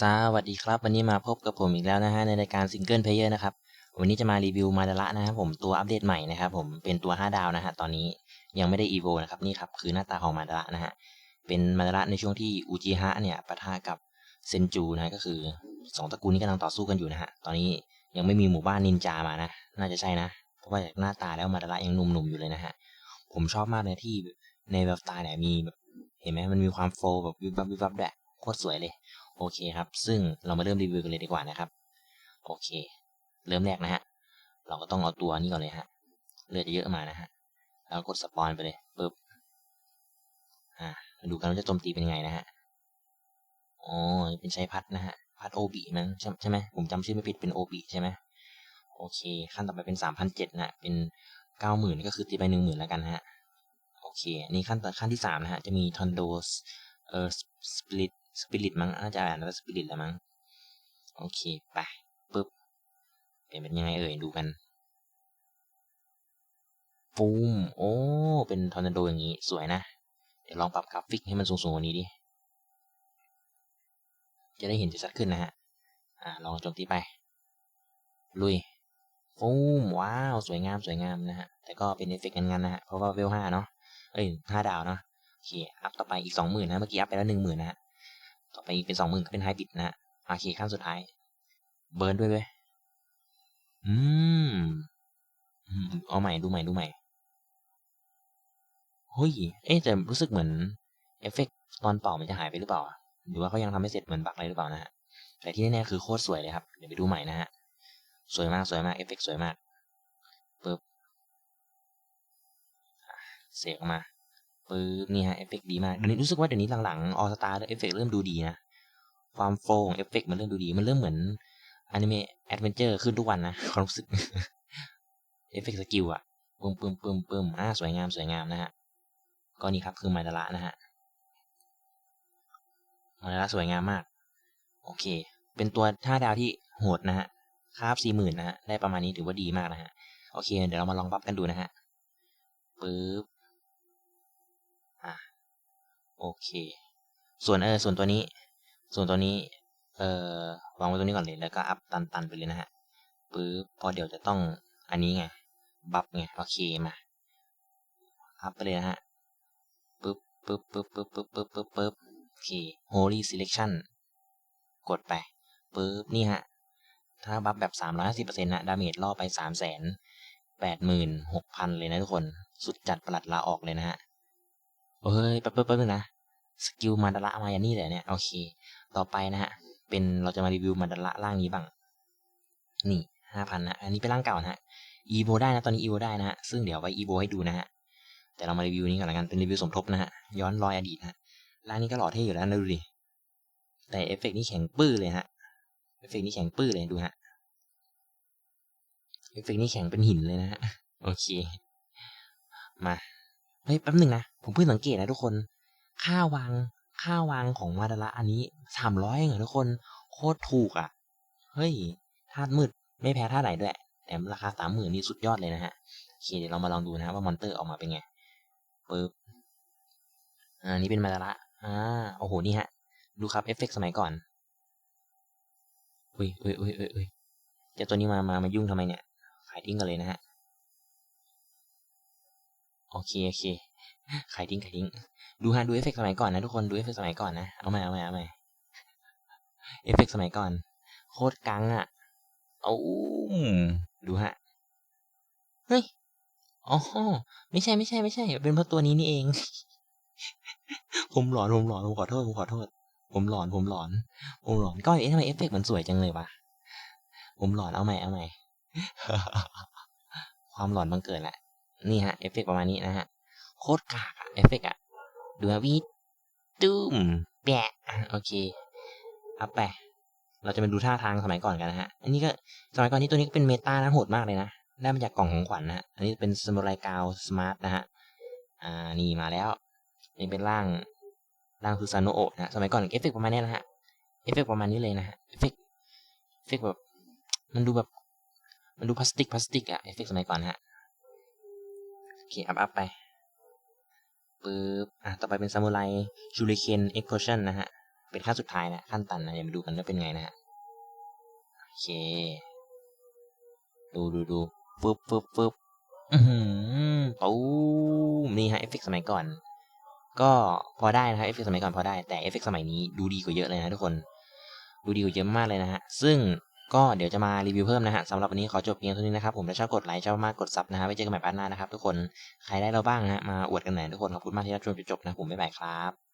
สวัสดีครับ วันนี้มาพบกับผมอีกแล้วนะฮะในรายการซิงเกิลเพลเยอร์นะครับ วันนี้จะมารีวิวมาดาระนะครับผมตัวอัปเดตใหม่นะครับผมเป็นตัว 5 ดาวนะฮะตอนนี้ยังไม่ได้อีโวนะครับนี่ครับคือหน้าตาของมาดาระนะฮะเป็นมาดาระในช่วงที่อูจิฮะเนี่ยปะทะกับเซนจูนะก็คือ 2ตระกูลนี้กำลังต่อสู้กันอยู่นะฮะตอนนี้ยังไม่มีหมู่บ้านนินจามานะ น่าจะใช่นะ เพราะว่าจากหน้าตาแล้วมาดาระยังหนุ่มๆอยู่เลยนะฮะผมชอบมากเลยที่ในแบบสไตล์เนี่ยมีแบบเห็นไหมมันมีความโฟลแบบวิบวับวิบวับแบบโคตรสวยเลย โอเคครับ ซึ่งเรามาเริ่มรีวิวกันเลยดีกว่านะครับ โอเค เริ่มแรกนะฮะ เราก็ต้องเอาตัวนี้ก่อนเลยฮะ เลือดเยอะมานะฮะ แล้วกดสปอนไปเลยปึ๊บ อ่าดูกันว่าจะโจมตีเป็นไงนะฮะ อ๋อ เป็นใช้พัดนะฮะ พัดโอบีมั้งใช่ใช่ไหม ผมจำชื่อไม่ผิดเป็นโอบีใช่ไหมโอเค ขั้นต่อไปเป็นสามพันเจ็ดนะ เป็นเก้าหมื่นก็คือตีไปหนึ่งหมื่นแล้วกันฮะ โอเค นี่ขั้นต่อขั้นที่สามนะฮะ จะมีทอนโดสเอ่อสปริต สปิริตมั้งน่าจะอ่านว่าสปิริตแหละมั้ง โอเคไปปึ๊บ เป็นเป็นยังไงเอ่ยดูกันฟูมโอ้ เป็นทอร์นาโดอย่างนี้สวยนะ เดี๋ยวลองปรับกราฟิกให้มันสูงๆกว่านี้ดิ จะได้เห็นชัดขึ้นนะฮะ อ่า ลองโจมตีไป ลุยฟูมว้าว สวยงามสวยงามนะฮะ แต่ก็เป็นเอฟเฟกต์งันๆนะฮะ เพราะว่าเวลห้าเนาะ เอ้ยห้าดาวเนาะโอเค อัพต่อไปอีกสองหมื่นนะ เมื่อกี้อัพไปแล้วหนึ่งหมื่นนะฮะ ต่อไปเป็นสองหมื่นก็เป็นไฮบิดนะฮะโอเคขั้นสุดท้าย เบิร์นด้วยเว้ยอืมเอาใหม่ดูใหม่ดูใหม่เฮ้ยเอ๊ะแต่รู้สึกเหมือนเอฟเฟกต์ตอนเป่ามันจะหายไปหรือเปล่า หรือว่าเขายังทำไม่เสร็จเหมือนบักอะไรหรือเปล่านะฮะแต่ที่แน่ๆคือโคตรสวยเลยครับ เดี๋ยวไปดูใหม่นะฮะ สวยมากสวยมากเอฟเฟกต์สวยมากปึ๊บเสกออกมา ปึ๊บนี่ฮะเอฟเฟกต์ดีมากเดี๋ยวนี้รู้สึกว่าเดี๋ยวนี้หลังๆออสตาร์เอฟเฟกต์เริ่มดูดีนะ ความโฟของเอฟเฟกต์มันเริ่มดูดี มันเริ่มเหมือนอนิเมะแอดเวนเจอร์ขึ้นทุกวันนะความรู้สึกเอฟเฟกต์สกิลอะปึ้มปึ้มปึ้มปึ้มอ่าสวยงามสวยงามนะฮะก็นี่ครับคือมาดาระนะฮะมาดาระสวยงามมาก โอเค เป็นตัวท่าดาวที่โหดนะฮะคาบสี่หมื่นนะฮะได้ประมาณนี้ถือว่าดีมากนะฮะโอเค เดี๋ยวเรามาลองบัฟกันดูนะฮะปึ๊บอะ โอเค ส่วนเออส่วนตัวนี้ ส่วนตัวนี้ เอ่อวางไว้ตรงนี้ก่อนเลยแล้วก็อัพตันตันไปเลยนะฮะปึ๊บพอเดี๋ยวจะต้องอันนี้ไงบัฟไงโอเคมาอัพไปเลยนะฮะปึ๊บปึ๊บปึ๊บปึ๊บปึ๊บปึ๊บปึ๊บปึ๊บโอเค holy selection กดไปปึ๊บนี่ฮะถ้าบัฟแบบ 350%นะดาเมจล่อไป 3 8 6 0 0 0 เลยนะทุกคน สุดจัดประหลัดลาออกเลยนะฮะ เฮ้ยแป๊บแป๊บแป๊บนึงนะสกิลมาดาระมาอย่างนี้เลยเนี่ยโอเค ต่อไปนะฮะ เป็นเราจะมารีวิวมาดาระร่างนี้บ้าง นี่ห้าพันนะอันนี้เป็นร่างเก่านะฮะอีโวได้นะตอนนี้อีโวได้นะฮะซึ่งเดี๋ยวไว้อีโวให้ดูนะฮะแต่เรามารีวิวนี้ก่อนละกันเป็นรีวิวสมทบนะฮะย้อนรอยอดีตนะฮะร่างนี้ก็หล่อเท่อยู่แล้วนะดูดิแต่เอฟเฟกนี่แข็งปื้อเลยฮะเอฟเฟกนี่แข็งปื้อเลยดูฮะเอฟเฟกนี่แข็งเป็นหินเลยนะฮะโอเค มาเฮ้ยแป๊บหนึ่งนะ ผมเพิ่งสังเกตนะทุกคน ค่าวางค่าวางของมาดาระอันนี้สามร้อยเหรอทุกคน โคตรถูกอะ เฮ้ยธาตุมืดไม่แพ้ธาตุไหนด้วย แต่ราคาสามหมื่นนี่สุดยอดเลยนะฮะโอเคเดี๋ยวเรามาลองดูนะว่ามอนเตอร์ออกมาเป็นไงปึ๊บอ่านี่เป็นมาดาระอ่าโอ้โหนี่ฮะ ดูครับเอฟเฟกสมัยก่อนอุ้ยอุ้ยอุ้ยอุ้ยอุ้ยเจ้าตัวนี้มามามายุ่งทำไมเนี่ยขายทิ้งกันเลยนะฮะโอเคโอเค ขายทิ้งขายทิ้ง ดูฮะดูเอฟเฟกสมัยก่อนนะทุกคนดูเอฟเฟกสมัยก่อนนะ เอาใหม่เอาใหม่เอาใหม่เอฟเฟกสมัยก่อน โคตรกังอะ เอาดูฮะ เฮ้ย อ๋อ ไม่ใช่ไม่ใช่ไม่ใช่ เป็นเพราะตัวนี้นี่เอง ผมหลอนผมหลอนผมขอโทษผมขอโทษ ผมหลอนผมหลอน ผมหลอนก็เอ๊ะทำไมเอฟเฟกมันสวยจังเลยวะ ผมหลอนเอาใหม่เอาใหม่ ความหลอนบังเกิดแหละ นี่ฮะเอฟเฟกประมาณนี้นะฮะ โคตรกากอะเอฟเฟกอะดูฮะวีดตุ้มแปะโอเคอัพไปเราจะมาดูท่าทางสมัยก่อนกันนะฮะ อันนี้ก็สมัยก่อนนี้ตัวนี้ก็เป็นเมตานะโหดมากเลยนะ ได้มาจากกล่องของขวัญนะฮะอันนี้เป็นสมุไรกาวสมาร์ทนะฮะ อ่า นี่มาแล้ว นี่เป็นร่าง ร่างคือซานโนโอะนะ สมัยก่อนเอฟเฟกประมาณนี้นะฮะ เอฟเฟกประมาณนี้เลยนะฮะ เอฟเฟกเอฟเฟกแบบ มันดูแบบ มันดูพลาสติกพลาสติกอะเอฟเฟกสมัยก่อนฮะ โอเค อัพอัพไป ปึ๊บอะต่อไปเป็นซามูไรชูริเคนเอ็กโพชันนะฮะ เป็นขั้นสุดท้ายนะ ขั้นตันนะเดี๋ยวมาดูกันว่าเป็นไงนะฮะ โอเค ดูดูดูฟึบฟึบฟึบอือหือตูมนี่ฮะเอฟเฟกต์สมัยก่อน ก็พอได้นะครับเอฟเฟกต์สมัยก่อนพอได้ แต่เอฟเฟกต์สมัยนี้ดูดีกว่าเยอะเลยนะทุกคน ดูดีกว่าเยอะมากเลยนะฮะ ซึ่ง ก็เดี๋ยวจะมารีวิวเพิ่มนะฮะสำหรับวันนี้ขอจบเพียงเท่านี้นะครับผมถ้าชอบกดไลค์ชอบมากกดซับนะฮะไว้เจอกันใหม่พาร์ทหน้านะครับทุกคนใครได้เราบ้างนะฮะมาอวดกันหน่อยทุกคนขอบคุณมากที่รับชมจนจบนะผมบ๊ายบายครับ